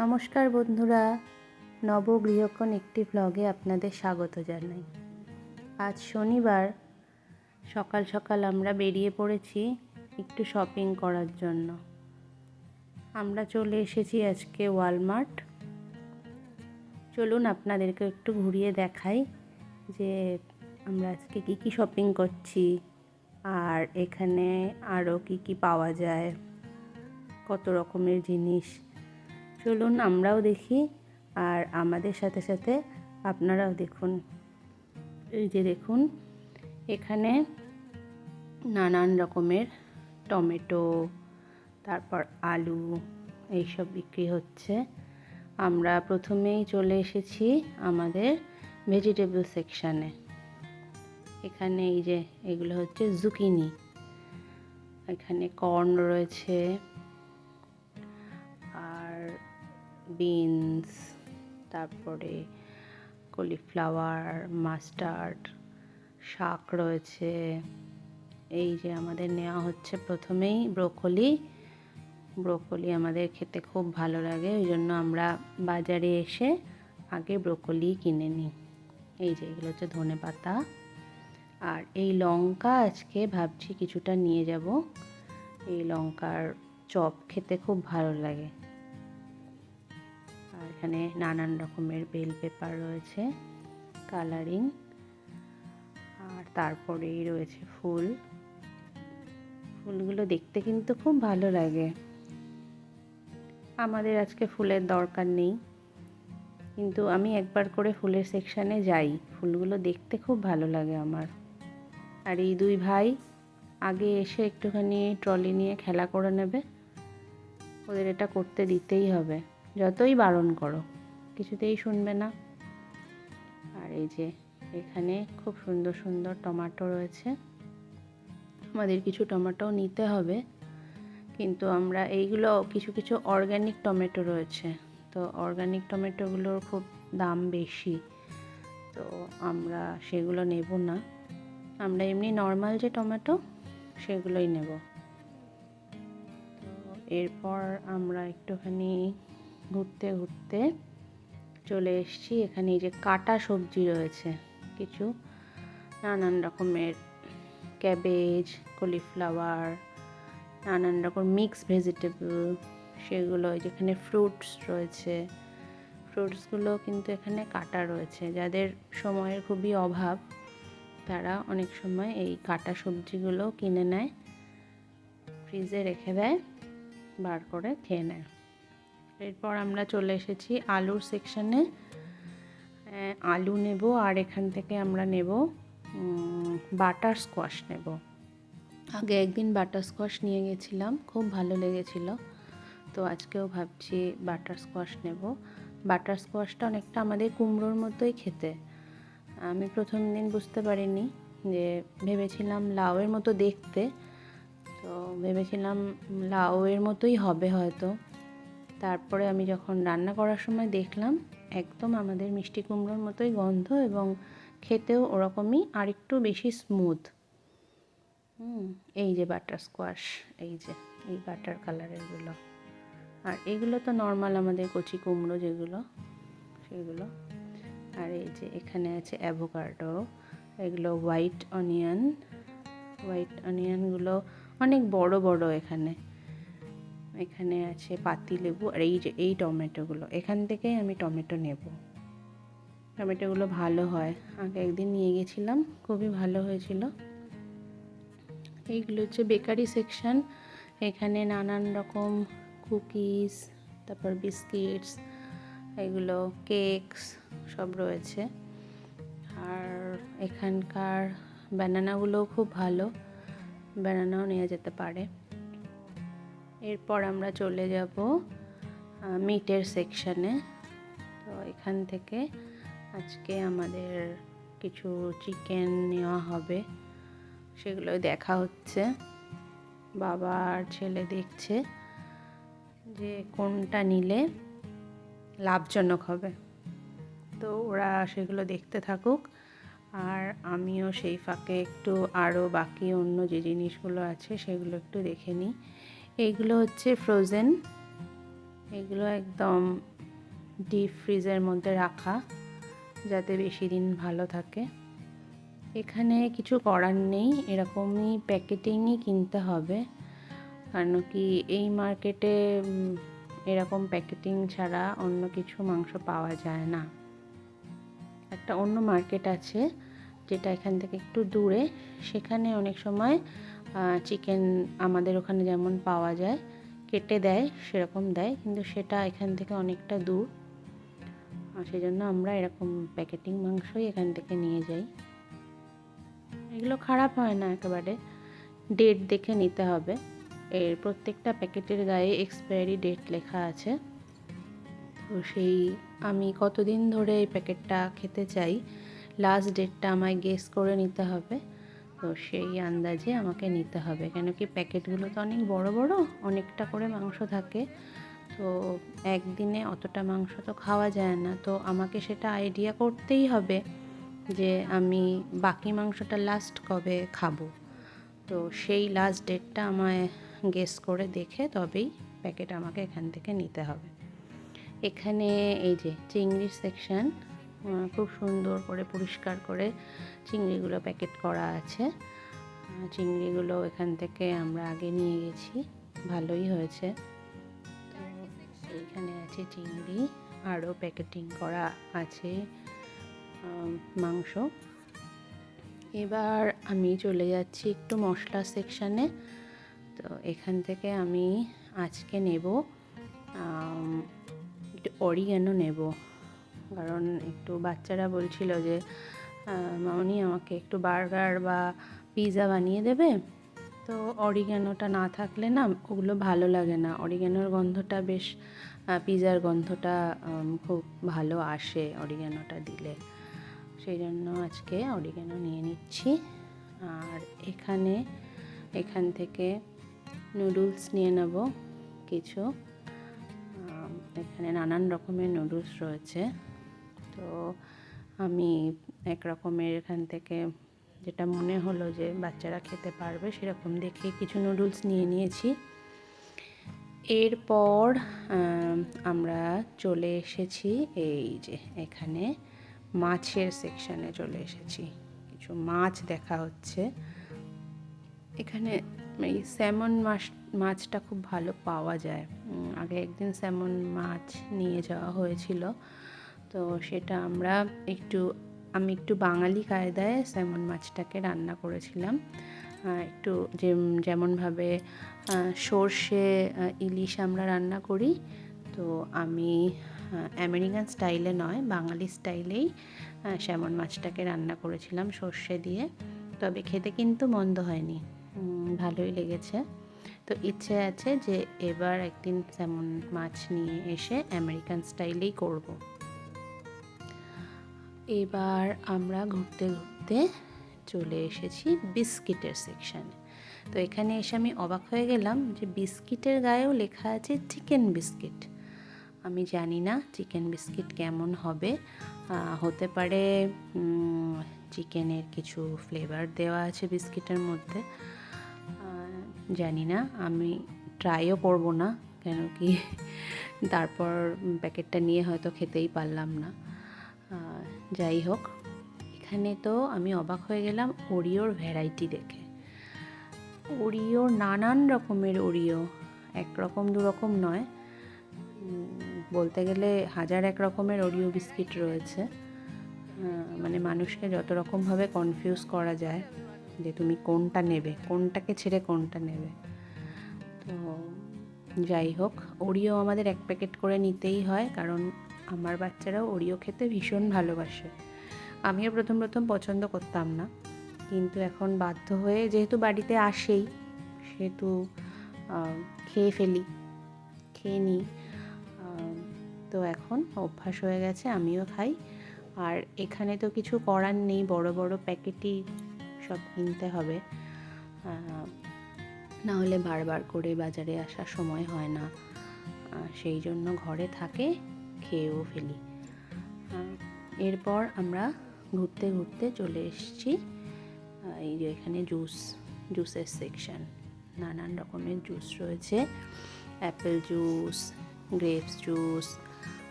নমস্কার বন্ধুরা, নবগৃহকোণ একটি ভ্লগে আপনাদের স্বাগত জানাই। আজ শনিবার, সকাল সকাল আমরা বেরিয়ে পড়েছি একটু শপিং করার জন্য। আমরা চলে এসেছি আজকে ওয়ালমার্ট চলুন আপনাদেরকে একটু ঘুরিয়ে দেখাই যে আমরা আজকে কী কী শপিং করছি আর এখানে আরও কী কী পাওয়া যায়, কত রকমের জিনিস চলুন আমরাও দেখি, আর আমাদের সাথে সাথে আপনারাও দেখুন। এই যে দেখুন, এখানে নানান রকমের টমেটো, তারপর আলু, এইসব বিক্রি হচ্ছে। আমরা প্রথমেই চলে এসেছি আমাদের ভেজিটেবল সেকশানে এখানে এই যে, এগুলো হচ্ছে জুকিনি এখানে কর্ন রয়েছে। বিনস, তারপরে কলিফ্লাওয়ার, মাস্টার্ড, শাক রয়েছে। এই যে আমাদের নেওয়া হচ্ছে প্রথমেই ব্রোকলি। ব্রোকলি আমাদের খেতে খুব ভালো লাগে, ওই জন্য আমরা বাজারে এসে আগে ব্রোকলি কিনে নিই। এই যে এগুলো হচ্ছে ধনে পাতা। আর এই লঙ্কা আজকে ভাবছি কিছুটা নিয়ে যাব। এই লঙ্কার চপ খেতে খুব ভালো লাগে। আর এখানে নানান রকমের বেল পেপার রয়েছে, কালারিং, আর তারপরেই রয়েছে ফুল। ফুলগুলো দেখতে কিন্তু খুব ভালো লাগে। আমাদের আজকে ফুলের দরকার নেই, কিন্তু আমি একবার করে ফুলের সেকশানে যাই। ফুলগুলো দেখতে খুব ভালো লাগে আমার। আর এই দুই ভাই আগে এসে একটুখানি ট্রলি নিয়ে খেলা করে নেবে, ওদের এটা করতে দিতেই হবে। যতই বারণ করো, কিছুতেই শুনবে না। আর এই যে এখানে খুব সুন্দর সুন্দর টমাটো রয়েছে। আমাদের কিছু টমেটোও নিতে হবে, কিন্তু আমরা এইগুলো কিছু কিছু অর্গ্যানিক টমেটো রয়েছে। তো অর্গ্যানিক টমেটোগুলোর খুব দাম বেশি, তো আমরা সেগুলো নেব না। আমরা এমনি নর্মাল যে টমেটো, সেগুলোই নেব। এরপর আমরা একটুখানি ঘুরতে ঘুরতে চলে এসেছি। এখানে এই যে কাটা সবজি রয়েছে, কিছু নানান রকমের ক্যাবেজ কলিফ্লাওয়ার নানান রকম মিক্স ভেজিটেবল সেগুলো যেখানে ফ্রুটস রয়েছে। ফ্রুটসগুলো কিন্তু এখানে কাটা রয়েছে। যাদের সময়ের খুবই অভাব, তারা অনেক সময় এই কাটা সবজিগুলো কিনে নেয় ফ্রিজে রেখে দেয়, বার করে খেয়ে নেয়। এরপর আমরা চলে এসেছি আলুর সেকশানে আলু নেব আর এখান থেকে আমরা নেব বাটার স্কোয়াশ নেব। আগে একদিন বাটার স্কোয়াশ নিয়ে গেছিলাম, খুব ভালো লেগেছিল। তো আজকেও ভাবছি বাটার স্কোয়াশ নেব। বাটার স্কোয়াশটা অনেকটা আমাদের কুমড়োর মতোই খেতে। আমি প্রথম দিন বুঝতে পারিনি যে, ভেবেছিলাম লাউয়ের মতো দেখতে। তো ভেবেছিলাম লাউয়ের মতোই হবে হয়তো। তারপরে আমি যখন রান্না করার সময় দেখলাম, একদম আমাদের মিষ্টি কুমড়োর মতোই গন্ধ এবং খেতেও ওরকমই আরেকটু বেশি স্মুথ এই যে বাটার স্কোয়াশ এই যে, এই বাটার কালারেরগুলো আর এগুলো তো নর্মাল আমাদের কচি কুমড়ো যেগুলো, সেগুলো। আর এই যে এখানে আছে অ্যাভোকাডো এগুলো হোয়াইট অনিয়ন হোয়াইট অনিয়নগুলো অনেক বড় বড় এখানে। এখানে আছে পাতি লেবু আর এই যে, এই টমেটোগুলো। এখান থেকেই আমি টমেটো নেব। টমেটোগুলো ভালো হয়। আগে একদিন নিয়ে গেছিলাম, খুবই ভালো হয়েছিল। এইগুলো হচ্ছে বেকারি সেকশন। এখানে নানান রকম কুকিজ, তারপর বিস্কিটস, এগুলো কেকস সব রয়েছে। আর এখানকার ব্যানানাগুলোও খুব ভালো। ব্যানানাও নেওয়া যেতে পারে। এরপর আমরা চলে যাব মিটের সেকশানে তো এখান থেকে আজকে আমাদের কিছু চিকেন নেওয়া হবে সেগুলো দেখা হচ্ছে। বাবা আর ছেলে দেখছে যে কোনটা নিলে লাভজনক হবে। তো ওরা সেগুলো দেখতে থাকুক, আর আমিও সেই ফাঁকে একটু আরও বাকি অন্য যে জিনিসগুলো আছে সেগুলো একটু দেখে নিই। এইগুলো হচ্ছে ফ্রোজেন এগুলো একদম ডিপ ফ্রিজের মধ্যে রাখা, যাতে বেশি দিন ভালো থাকে। এখানে কিছু করার নেই, এরকমই প্যাকেটিংই কিনতে হবে। কারণ কি, এই মার্কেটে এরকম প্যাকেটিং ছাড়া অন্য কিছু মাংস পাওয়া যায় না। একটা অন্য মার্কেট আছে, যেটা এখান থেকে একটু দূরে। সেখানে অনেক সময় চিকেন আমাদের ওখানে যেমন পাওয়া যায়, কেটে দেয়, সেরকম দেয়, কিন্তু সেটা এখান থেকে অনেকটা দূর। আর সেই জন্য আমরা এরকম প্যাকেটিং মাংসই এখান থেকে নিয়ে যাই। এগুলো খারাপ হয় না একেবারে ডেট দেখে নিতে হবে। এর প্রত্যেকটা প্যাকেটের গায়ে এক্সপায়ারি ডেট লেখা আছে। তো সেই, আমি কতদিন ধরে এই প্যাকেটটা খেতে চাই লাস্ট ডেটটা আমায় গেস করে নিতে হবে। তো সেই আন্দাজে আমাকে নিতে হবে। কেন কি প্যাকেটগুলো তো অনেক বড় বড়, অনেকটা করে মাংস থাকে। তো একদিনে অতটা মাংস তো খাওয়া যায় না। তো আমাকে সেটা আইডিয়া করতেই হবে যে আমি বাকি মাংসটা লাস্ট কবে খাব। তো সেই লাস্ট ডেটটা আমায় গেস করে দেখে তবেই প্যাকেট আমাকে এখান থেকে নিতে হবে। এখানে এই যে চিংড়ির সেকশন খুব সুন্দর করে পরিষ্কার করে চিংড়িগুলো প্যাকেট করা আছে। চিংড়িগুলো এখান থেকে আমরা আগে নিয়ে গেছি। ভালোই হয়েছে। তো এইখানে আছে চিংড়ি, আরও প্যাকেটিং করা আছে মাংস। এবার আমি চলে যাচ্ছি একটু মশলা সেকশানে। তো এখান থেকে আমি আজকে নেব একটু অরিগ্যানো নেব। কারণ একটু বাচ্চারা বলছিল যে মামনি আমাকে একটু বার্গার বা পিৎজা বানিয়ে দেবে। তো অরিগ্যানোটা না থাকলে না ওগুলো ভালো লাগে না। অরিগ্যানোর গন্ধটা বেশ পিৎজার গন্ধটা খুব ভালো আসে অরিগ্যানোটা দিলে। সেই জন্য আজকে অরিগ্যানো নিয়ে নিচ্ছি। আর এখানে, এখান থেকে নুডলস নিয়ে নেব কিছু। এখানে নানান রকমের নুডলস রয়েছে। তো আমি এক রকমের এখান থেকে যেটা মনে হলো যে বাচ্চারা খেতে পারবে সেরকম দেখে কিছু নুডলস নিয়ে নিয়েছি। এরপর আমরা চলে এসেছি এই যে এখানে মাছের সেকশানে চলে এসেছি। কিছু মাছ দেখা হচ্ছে। এখানে এই স্যামন মাছ, মাছটা খুব ভালো পাওয়া যায়। আগে একদিন স্যামন মাছ নিয়ে যাওয়া হয়েছিল। তো সেটা আমরা একটু, আমি একটু বাঙালি কায়দায় স্যামন মাছটাকে রান্না করেছিলাম। একটু যে যেমনভাবে সর্ষে ইলিশ আমরা রান্না করি। তো আমি আমেরিকান স্টাইলে নয়, বাঙালি স্টাইলেই স্যামন মাছটাকে রান্না করেছিলাম সর্ষে দিয়ে। তবে খেতে কিন্তু মন্দ হয়নি। ভালোই লেগেছে। তো ইচ্ছে আছে যে এবার একদিন স্যামন মাছ নিয়ে এসে আমেরিকান স্টাইলেই করব। এবার আমরা ঘুরতে ঘুরতে চলে এসেছি বিস্কিটের সেকশানে তো এখানে এসে আমি অবাক হয়ে গেলাম যে বিস্কিটের গায়েও লেখা আছে চিকেন বিস্কিট। আমি জানি না চিকেন বিস্কিট কেমন হবে। হতে পারে চিকেনের কিছু ফ্লেভার দেওয়া আছে বিস্কিটের মধ্যে। জানি না, আমি ট্রাইও করব না, কেন কি তারপর প্যাকেটটা নিয়ে হয়তো খেতেই পারলাম না। যাই হোক, এখানে তো আমি অবাক হয়ে গেলাম ওরিওর ভ্যারাইটি দেখে। ওরিও নানান রকমের ওরিও একরকম দুরকম নয়। বলতে গেলে হাজার এক রকমের ওরিও বিস্কিট রয়েছে। মানে মানুষকে যত রকমভাবে কনফিউজ করা যায় যে তুমি কোনটা নেবে, কোনটাকে ছেড়ে কোনটা নেবে। তো যাই হোক, ওরিও আমাদের এক প্যাকেট করে নিতেই হয়, কারণ আমার বাচ্চারাও ওরিও খেতে ভীষণ ভালোবাসে। আমিও প্রথম প্রথম পছন্দ করতাম না। কিন্তু এখন বাধ্য হয়ে যেহেতু বাড়িতে আসেই, সেহেতু খেয়ে ফেলি, খেয়ে নিই। তো এখন অভ্যাস হয়ে গেছে, আমিও খাই। আর এখানে তো কিছু করার নেই, বড় বড় প্যাকেটই সব কিনতে হবে। না হলে বারবার করে বাজারে আসার সময় হয় না। সেই জন্য ঘরে থাকে। খেয়েও ফেলি। এরপর আমরা ঘুরতে ঘুরতে চলে এসেছি এই যে এখানে জুস, জুসের সেকশন নানান রকমের জুস রয়েছে। অ্যাপেল জুস, গ্রেপস জুস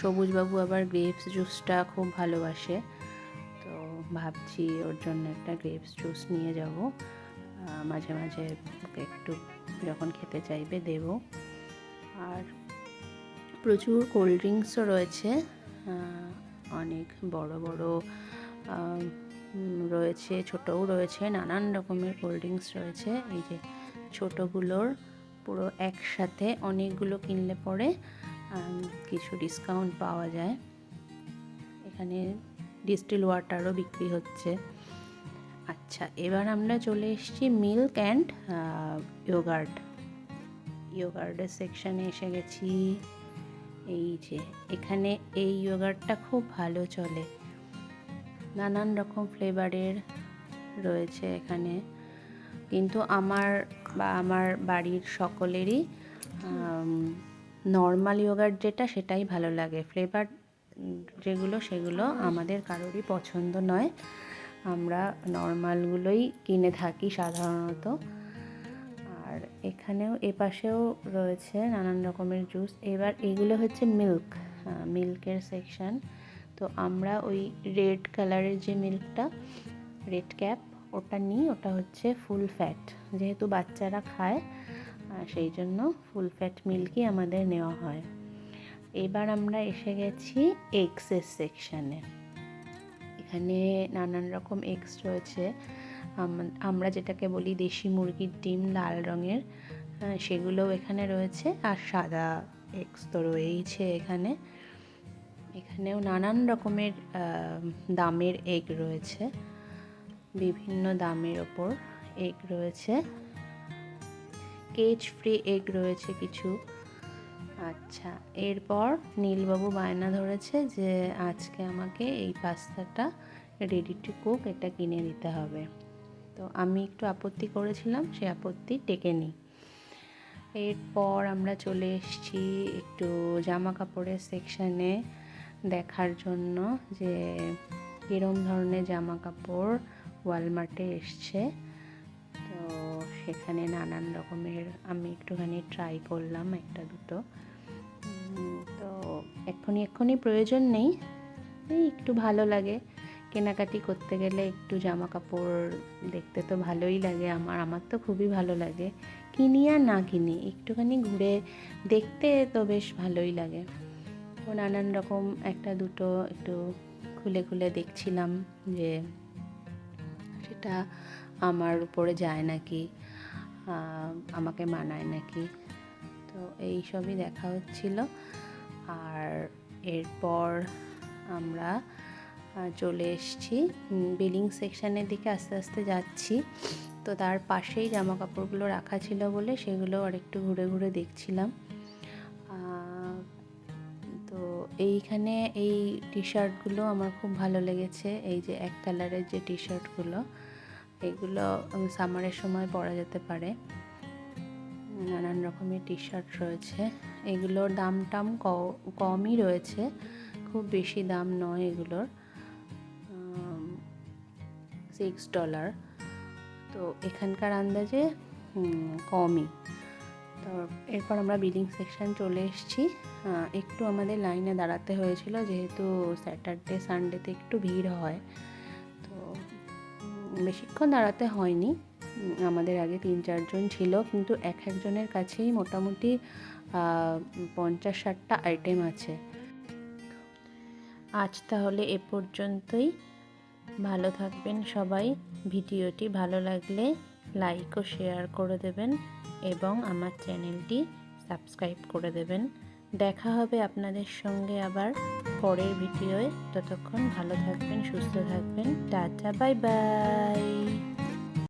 সবুজবাবু আবার গ্রেপস জুসটা খুব ভালোবাসে। তো ভাবছি ওর জন্য একটা গ্রেপস জুস নিয়ে যাব। মাঝে মাঝে একটু যখন খেতে চাইবে দেব। আর প্রচুর কোল্ড ড্রিঙ্কসও রয়েছে অনেক বড় বড় রয়েছে, ছোটও রয়েছে, নানান রকমের কোল্ড ড্রিঙ্কস রয়েছে। এই যে ছোটোগুলোর পুরো একসাথে অনেকগুলো কিনলে পরে কিছু ডিসকাউন্ট পাওয়া যায়। এখানে ডিস্টিল ওয়াটারও বিক্রি হচ্ছে। আচ্ছা এবার আমরা চলে এসেছি মিল্ক অ্যান্ড ইয়োগার্ট। ইয়োগার্টের সেকশানে এসে গেছি। এই যে, এখানে এই ইয়োগার্টটা খুব ভালো চলে। নানান রকম ফ্লেভারের রয়েছে এখানে। কিন্তু আমার বা আমার বাড়ির সকলেরই নর্মাল ইয়োগার্ট যেটা সেটাই ভালো লাগে। ফ্লেভার যেগুলো সেগুলো আমাদের কারোরই পছন্দ নয়। আমরা নর্মালগুলোই কিনে থাকি সাধারণত। আর এখানেও এপাশেও রয়েছে নানান রকমের জুস। এবার এগুলো হচ্ছে মিল্ক মিল্কের সেকশন তো আমরা ওই রেড কালারের যে মিল্কটা, রেড ক্যাপ, ওটা নিই, ওটা হচ্ছে ফুল ফ্যাট। যেহেতু বাচ্চারা খায় সেই জন্য ফুল ফ্যাট মিল্কই আমাদের নেওয়া হয়। এবার আমরা এসে গেছি এগসের সেকশানে এখানে নানান রকম এগস রয়েছে। আমরা যেটাকে বলি দেশি মুরগির ডিম লাল রঙের সেগুলোও এখানে রয়েছে আর সাদা এগস তো রয়েইছে এখানে। এখানেও নানান রকমের দামের এগ রয়েছে, বিভিন্ন দামের ওপর এগ রয়েছে। কেজ ফ্রি এগ রয়েছে কিছু। আচ্ছা এরপর নীলবাবু বায়না ধরেছে যে আজকে আমাকে এই পাস্তাটা রেডি টু কুক এটা কিনে দিতে হবে। তো আমি একটু আপত্তি করেছিলাম, সে আপত্তি টেকে নি এরপর আমরা চলে এসেছি একটু জামা কাপড়ের সেকশানে দেখার জন্য যে কীরম ধরনের জামা কাপড় ওয়ালমার্টে এসছে। তো সেখানে নানান রকমের আমি একটুখানি ট্রাই করলাম একটা দুটো। তো এক্ষুনি এক্ষুনি প্রয়োজন নেই একটু ভালো লাগে। কেনাকাটি করতে গেলে একটু জামা কাপড় দেখতে তো ভালোই লাগে, আমার আমার তো খুবই ভালো লাগে। কিনি আর না কিনি, একটুখানি ঘুরে দেখতে তো বেশ ভালোই লাগে। তো নানান রকম একটা দুটো একটু খুলে খুলে দেখছিলাম যে সেটা আমার উপরে যায় নাকি আমাকে মানায় নাকি। তো এই সবই দেখা হচ্ছিল। আর এরপর আমরা চলে এসেছি। বিলিং সেকশানের দিকে আস্তে আস্তে যাচ্ছি। তো তার পাশেই জামা কাপড়গুলো রাখা ছিল বলে সেগুলো আর একটু ঘুরে ঘুরে দেখছিলাম। তো এইখানে এই টি শার্টগুলো আমার খুব ভালো লেগেছে। এই যে এক কালারের যে টি শার্টগুলো এগুলো সামারের সময় পরা যেতে পারে। নানান রকমের টি শার্ট রয়েছে। এগুলোর দাম টাম কমই রয়েছে। খুব বেশি দাম নয় এগুলোর। সিক্স ডলার তো এখানকার আন্দাজে কমই। তো এরপর আমরা বিলিং সেকশন চলে এসেছি। একটু আমাদের লাইনে দাঁড়াতে হয়েছিল, যেহেতু স্যাটারডে সানডেতে একটু ভিড় হয়। তো বেশিক্ষণ দাঁড়াতে হয়নি। আমাদের আগে তিন চারজন ছিল, কিন্তু এক একজনের কাছেই মোটামুটি পঞ্চাশ ষাটটা আইটেম আছে। আজ তাহলে এ পর্যন্তই। ভালো থাকবেন সবাই। ভিডিওটি ভালো লাগলে লাইক ও শেয়ার করে দেবেন এবং আমার চ্যানেলটি সাবস্ক্রাইব করে দেবেন। দেখা হবে আপনাদের সঙ্গে আবার পরের ভিডিওয়। ততক্ষণ ভালো থাকবেন, সুস্থ থাকবেন। Tata bye bye